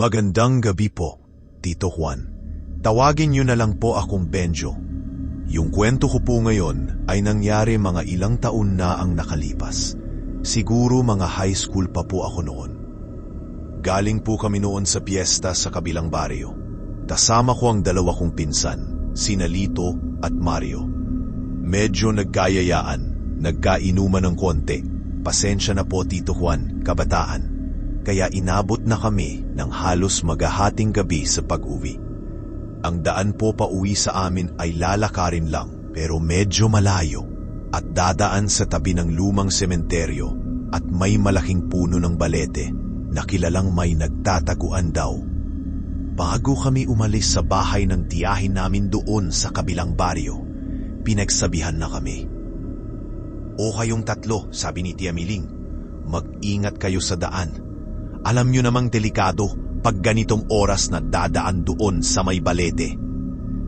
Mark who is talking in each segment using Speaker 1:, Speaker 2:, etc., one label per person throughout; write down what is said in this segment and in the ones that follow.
Speaker 1: Magandang gabi po, Tito Juan. Tawagin niyo na lang po akong Benjo. Yung kwento ko po ngayon ay nangyari mga ilang taon na ang nakalipas. Siguro mga high school pa po ako noon. Galing po kami noon sa piyesta sa kabilang baryo. Kasama ko ang dalawa kong pinsan, sina Lito at Mario. Medyo nagkayayaan, nagkainuman ng konti. Pasensya na po Tito Juan, kabataan. Kaya inabot na kami ng halos magahating gabi sa pag-uwi. Ang daan po pa uwi sa amin ay lalakarin lang pero medyo malayo at dadaan sa tabi ng lumang sementeryo at may malaking puno ng balete na kilalang may nagtataguan daw. Bago kami umalis sa bahay ng tiyahin namin doon sa kabilang baryo, pinagsabihan na kami. O kayong tatlo, sabi ni Tia Miling, mag-ingat kayo sa daan. Alam nyo namang delikado pag ganitong oras na dadaan doon sa may balete.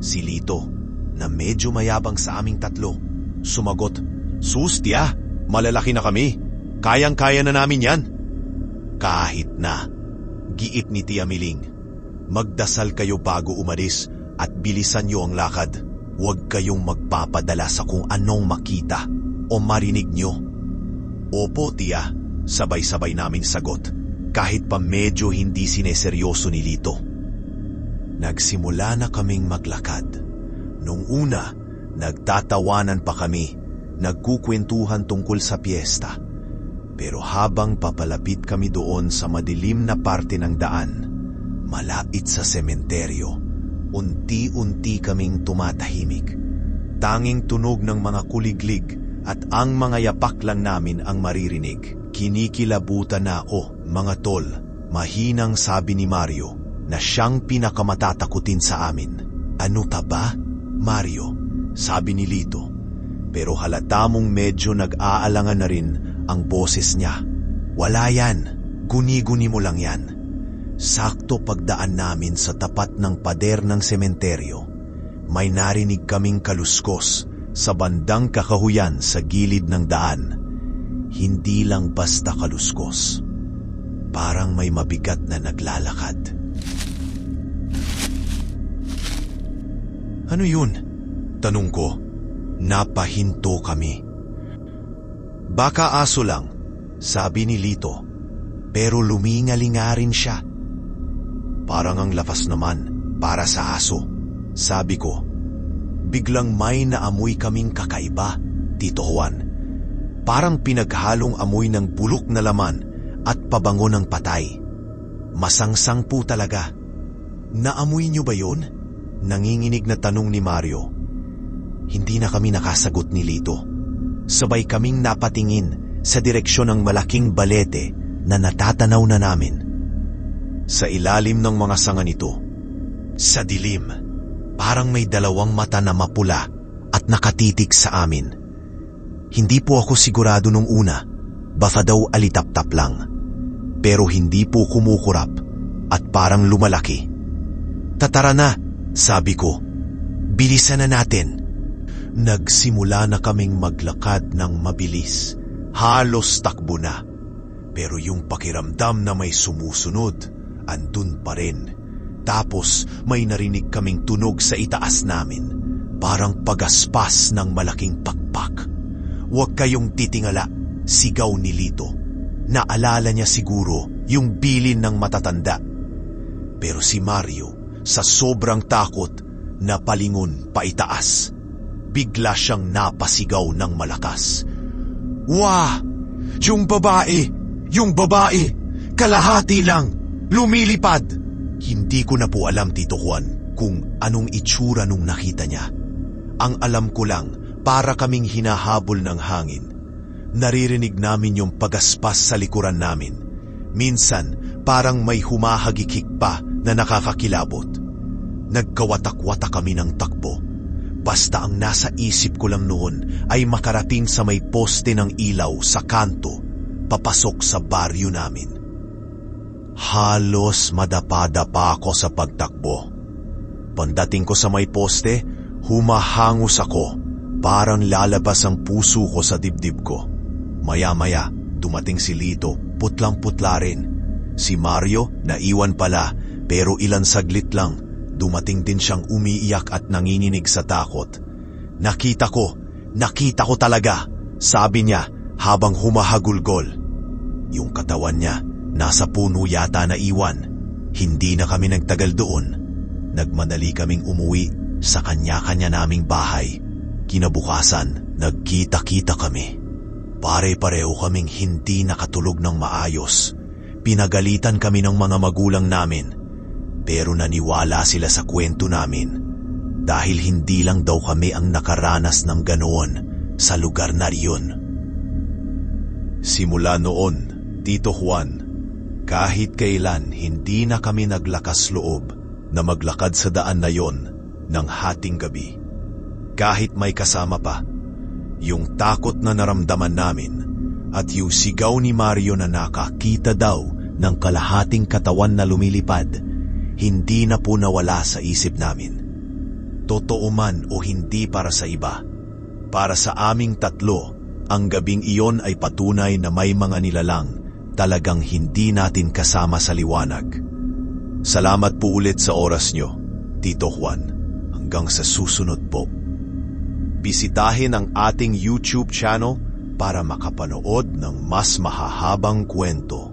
Speaker 1: Si Lito, na medyo mayabang sa aming tatlo, sumagot, Sus, Tia, malalaki na kami. Kayang-kaya na namin yan. Kahit na, giit ni Tia Miling, magdasal kayo bago umalis at bilisan niyo ang lakad. Huwag kayong magpapadala sa kung anong makita o marinig niyo. Opo, Tia, sabay-sabay namin sagot kahit pa medyo hindi sineseryoso ni Lito. Nagsimula na kaming maglakad. Nung una, nagtatawanan pa kami, nagkukwentuhan tungkol sa piyesta. Pero habang papalapit kami doon sa madilim na parte ng daan, malapit sa sementeryo, unti-unti kaming tumatahimik. Tanging tunog ng mga kuliglig at ang mga yapak lang namin ang maririnig. Kinikilabutan na ako, mga tol, mahinang sabi ni Mario na siyang pinakamatatakutin sa amin. Ano ta ba? Mario, sabi ni Lito. Pero halata mong medyo nag-aalangan na rin ang boses niya. Wala yan, guni-guni mo lang yan. Sakto pagdaan namin sa tapat ng pader ng sementeryo, may narinig kaming kaluskos sa bandang kakahuyan sa gilid ng daan hindi lang basta kaluskos. Parang may mabigat na naglalakad. Ano yun? Tanong ko. Napahinto kami. Baka aso lang, sabi ni Lito. Pero lumingalinga rin siya. Parang ang lakas naman para sa aso. Sabi ko, biglang may naamoy kaming kakaiba, Tito Juan. Parang pinaghalong amoy ng bulok na laman at pabango ng patay. Masangsang po talaga. Naamoy niyo ba yun? Nanginginig na tanong ni Mario. Hindi na kami nakasagot ni Lito. Sabay kaming napatingin sa direksyon ng malaking balete na natatanaw na namin. Sa ilalim ng mga sanga nito, sa dilim, parang may dalawang mata na mapula at nakatitig sa amin. Hindi po ako sigurado nung una, baka daw alitap-tap lang. Pero hindi po kumukurap at parang lumalaki. Tatara na, sabi ko. Bilisan na natin. Nagsimula na kaming maglakad ng mabilis. Halos takbo na. Pero yung pakiramdam na may sumusunod, andun pa rin. Tapos may narinig kaming tunog sa itaas namin. Parang pagaspas ng malaking pakpak. Huwag kayong titingala, sigaw ni Lito. Naalala niya siguro yung bilin ng matatanda. Pero si Mario, sa sobrang takot, napalingon paitaas. Bigla siyang napasigaw ng malakas. Wah! Yung babae! Yung babae! Kalahati lang! Lumilipad! Hindi ko na po alam, Tito Juan, kung anong itsura nung nakita niya. Ang alam ko lang, para kaming hinahabol ng hangin. Naririnig namin yung pagaspas sa likuran namin. Minsan, parang may humahagikik pa na nakakakilabot. Nagkawatak-watak kami ng takbo. Basta ang nasa isip ko lang noon ay makarating sa may poste ng ilaw sa kanto, papasok sa baryo namin. Halos madapa pa ako sa pagtakbo. Pandating ko sa may poste, humahangos ako Parang lalabas ang puso ko sa dibdib ko. Maya-maya, dumating si Lito, putlang-putla rin. Si Mario, naiwan pala, pero ilan saglit lang, dumating din siyang umiiyak at nanginginig sa takot. Nakita ko, nakita ko talaga, sabi niya habang humahagulgol. Yung katawan niya, nasa puno yata na iwan. Hindi na kami nagtagal doon. Nagmadali kaming umuwi sa kanya-kanya naming bahay. Kinabukasan, nagkita-kita kami. Pare-pareho kaming hindi nakatulog ng maayos. Pinagalitan kami ng mga magulang namin. Pero naniwala sila sa kwento namin. Dahil hindi lang daw kami ang nakaranas ng ganoon sa lugar na riyon. Simula noon, Tito Juan, kahit kailan hindi na kami naglakas loob na maglakad sa daan na yon ng hating gabi. Kahit may kasama pa, yung takot na naramdaman namin at yung sigaw ni Mario na nakakita daw ng kalahating katawan na lumilipad, hindi na po nawala sa isip namin. Totoo man o hindi para sa iba, para sa aming tatlo, ang gabing iyon ay patunay na may mga nilalang talagang hindi natin kasama sa liwanag. Salamat po ulit sa oras nyo, Tito Juan. Hanggang sa susunod po. Bisitahin ang ating YouTube channel para makapanood ng mas mahahabang kwento.